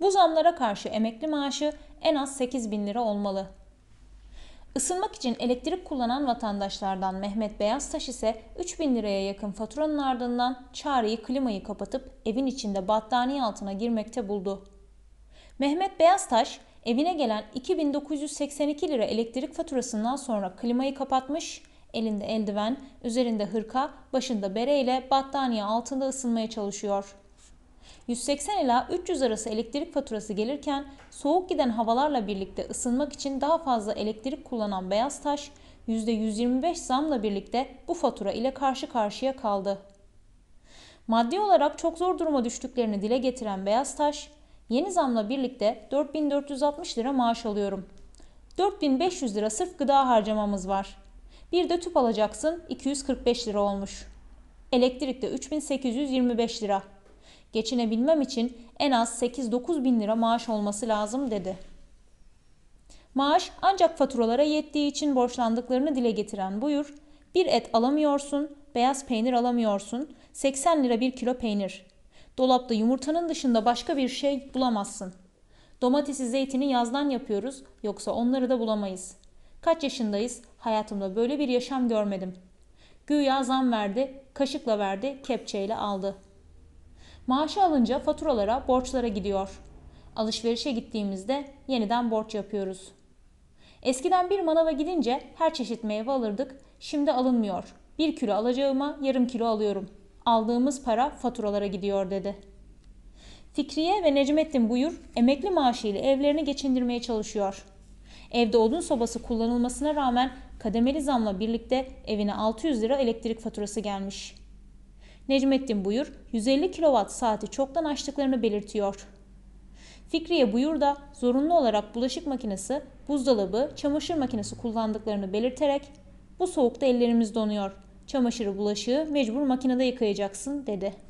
Bu zamlara karşı emekli maaşı en az 8 bin lira olmalı. Isınmak için elektrik kullanan vatandaşlardan Mehmet Beyaztaş ise 3 bin liraya yakın faturanın ardından çareyi klimayı kapatıp evin içinde battaniye altına girmekte buldu. Mehmet Beyaztaş evine gelen 2982 lira elektrik faturasından sonra klimayı kapatmış, elinde eldiven, üzerinde hırka, başında bere ile battaniye altında ısınmaya çalışıyor. 180 ila 300 arası elektrik faturası gelirken soğuk giden havalarla birlikte ısınmak için daha fazla elektrik kullanan Beyaz Taş %125 zamla birlikte bu fatura ile karşı karşıya kaldı. Maddi olarak çok zor duruma düştüklerini dile getiren Beyaz Taş, yeni zamla birlikte 4460 lira maaş alıyorum. 4500 lira sırf gıda harcamamız var. Bir de tüp alacaksın 245 lira olmuş. Elektrikte 3825 lira. Geçinebilmem için en az 8-9 bin lira maaş olması lazım dedi. Maaş ancak faturalara yettiği için borçlandıklarını dile getiren Buyur, bir et alamıyorsun, beyaz peynir alamıyorsun, 80 lira bir kilo peynir. Dolapta yumurtanın dışında başka bir şey bulamazsın. Domatesi, zeytini yazdan yapıyoruz, yoksa onları da bulamayız. Kaç yaşındayız, hayatımda böyle bir yaşam görmedim. Güya zam verdi, kaşıkla verdi, kepçeyle aldı. Maaşı alınca faturalara, borçlara gidiyor. Alışverişe gittiğimizde yeniden borç yapıyoruz. Eskiden bir manava gidince her çeşit meyve alırdık, şimdi alınmıyor. Bir kilo alacağıma yarım kilo alıyorum. Aldığımız para faturalara gidiyor dedi. Fikriye ve Necmettin Buyur emekli maaşı ile evlerini geçindirmeye çalışıyor. Evde odun sobası kullanılmasına rağmen kademeli zamla birlikte evine 600 lira elektrik faturası gelmiş. Necmettin Buyur 150 kW saati çoktan aştıklarını belirtiyor. Fikriye Buyur da zorunlu olarak bulaşık makinesi, buzdolabı, çamaşır makinesi kullandıklarını belirterek bu soğukta ellerimiz donuyor. Çamaşırı bulaşığı mecbur makinede yıkayacaksın dedi.